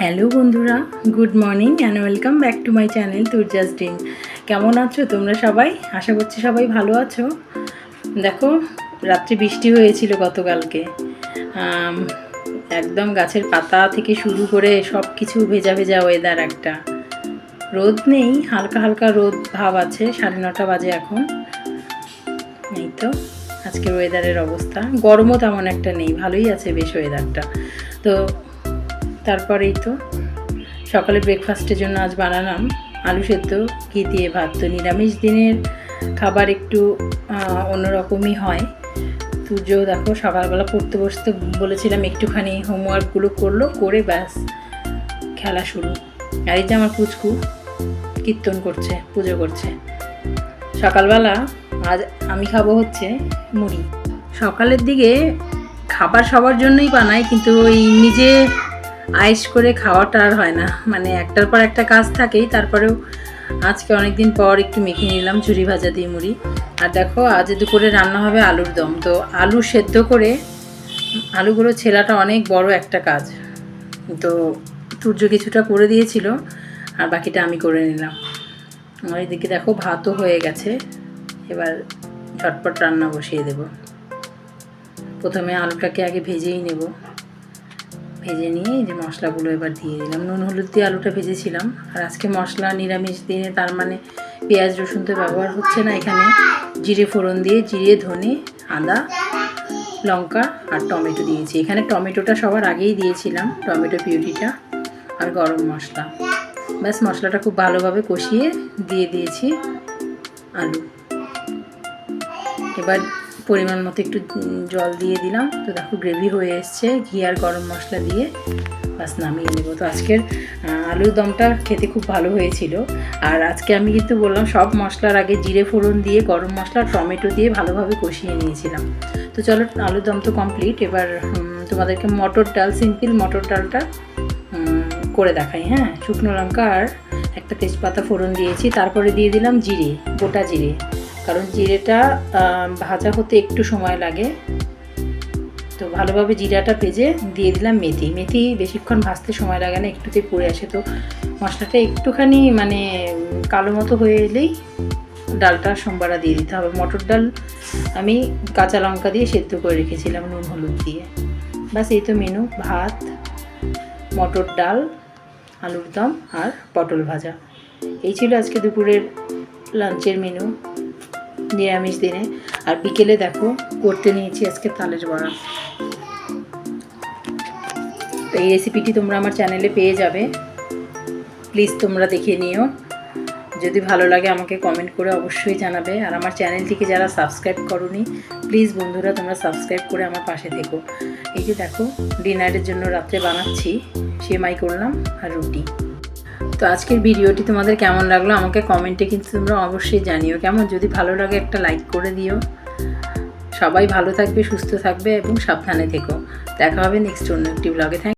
Hello বন্ধুরা, good morning and welcome back to my channel Turjas dream কেমন আছো তোমরা সবাই? আশা করছি সবাই ভালো আছো। দেখো, রাত্রে বৃষ্টি হয়েছিল গতকালকে। একদম গাছের পাতা থেকে শুরু করে সব কিছু ভেজা ভেজা ওয়েদার একটা। রোদ নেই, হালকা হালকা রোদ ভাব আছে, সাড়ে নটা বাজে এখন। এই তো আজকের ওয়েদারের অবস্থা। গরমও তেমন একটা নেই, ভালোই আছে বেশ ওয়েদারটা তো তারপরেই তো সকালে ব্রেকফাস্টের জন্য আজ বানালাম আলু সেদ্ধ, ঘি দিয়ে ভাত। তো নিরামিষ দিনের খাবার একটু অন্যরকমই হয়। সূর্য দেখো সকালবেলা পড়তে বসতে বলেছিলাম একটুখানি হোমওয়ার্কগুলো করল, করে ব্যাস, খেলা শুরু। আর এই যে আমার পুচকু কীর্তন করছে, পুজো করছে। সকালবেলা আজ আমি খাব হচ্ছে মুড়ি। সকালের দিকে খাবার সবার জন্যই বানাই, কিন্তু ওই নিজে আয়েস করে খাওয়াটা আর হয় না। মানে একটার পর একটা কাজ থাকেই, তারপরেও আজকে অনেক দিন পর একটু মেখে নিলাম ঝুরি ভাজা দিয়ে মুড়ি। আর দেখো, আজ দুপুরে রান্না হবে আলুর দম। তো আলু সেদ্ধ করে, আলুগুলো ছেলাটা অনেক বড় একটা কাজ। তো সূর্য কিছুটা করে দিয়েছিল, আর বাকিটা আমি করে নিলাম। আর এদিকে দেখো, ভাতও হয়ে গেছে। এবার ঝটপট রান্না বসিয়ে দেব। প্রথমে আলুটাকে আগে ভেজেই নেব। ভেজে নিয়ে এই যে মশলাগুলো এবার দিয়ে দিলাম। নুন, হলুদ দিয়ে আলুটা ভেজেছিলাম। আর আজকে মশলা নিরামিষ দিনে তার মানে পেঁয়াজ, রসুন তো ব্যবহার হচ্ছে না এখানে। জিরে ফোড়ন দিয়ে জিরে, ধনে, আদা, লঙ্কা আর টমেটো দিয়েছি। এখানে টমেটোটা সবার আগেই দিয়েছিলাম, টমেটো পিউরিটা আর গরম মশলা। ব্যাস, মশলাটা খুব ভালোভাবে কষিয়ে দিয়ে দিয়েছি আলু। এবার পরিমাণ মতো একটু জল দিয়ে দিলাম। তো দেখো গ্রেভি হয়ে এসছে, ঘি আর গরম মশলা দিয়ে। বাস নামিয়ে নেব। তো আজকের আলুর দমটা খেতে খুব ভালো হয়েছিল। আর আজকে আমি কিন্তু বললাম, সব মশলার আগে জিরে ফোড়ন দিয়ে, গরম মশলা টমেটো দিয়ে ভালোভাবে কষিয়ে নিয়েছিলাম। তো চলো, আলুর দম তো কমপ্লিট এবার তোমাদেরকে মটর ডাল, সিম্পল মটর ডালটা করে দেখাই হ্যাঁ? শুকনো লঙ্কা আর একটা তেজপাতা ফোড়ন দিয়েছি। তারপরে দিয়ে দিলাম জিরে, গোটা জিরে। কারণ জিরেটা ভাজা হতে একটু সময় লাগে। তো ভালোভাবে জিরাটা ভেজে দিয়ে দিলাম মেথি। মেথি বেশিক্ষণ ভাজতে সময় লাগে না, একটুতেই পড়ে আসে। তো মশলাটা একটুখানি মানে কালো মতো হয়ে এলেই ডালটা সোমবারা দিয়ে দিতে হবে। মটর ডাল আমি কাঁচা লঙ্কা দিয়ে সেদ্ধ করে রেখেছিলাম নুন, হলুদ দিয়ে। বাস এই তো মেনু। ভাত, মটর ডাল, আলুর দম আর পটল ভাজা। এই ছিল আজকে দুপুরের লাঞ্চের মেনু। নিরামিষ দিনে। আর বিকেলে দেখো, করতে নিয়েছি আজকে তালের বড়া। তো এই রেসিপিটি তোমরা আমার চ্যানেলে পেয়ে যাবে। প্লিজ তোমরা দেখে নিও। যদি ভালো লাগে আমাকে কমেন্ট করে অবশ্যই জানাবে। আর আমার চ্যানেলটিকে যারা সাবস্ক্রাইব করনি প্লিজ বন্ধুরা তোমরা সাবস্ক্রাইব করে আমার পাশে থেকো। এই যে দেখো ডিনারের জন্য রাত্রে বানাচ্ছি। সেমাই করলাম আর রুটি। তো আজকের ভিডিওটি তোমাদের কেমন লাগল আমাকে কমেন্টে কিন্তু তোমরা অবশ্যই জানিও। কেমন? যদি ভালো লাগে একটা লাইক করে দিও। সবাই ভালো থাকবে, সুস্থ থাকবে এবং সাবধানে থেকো। দেখা হবে নেক্সট অন্য একটি ব্লগে থ্যাংক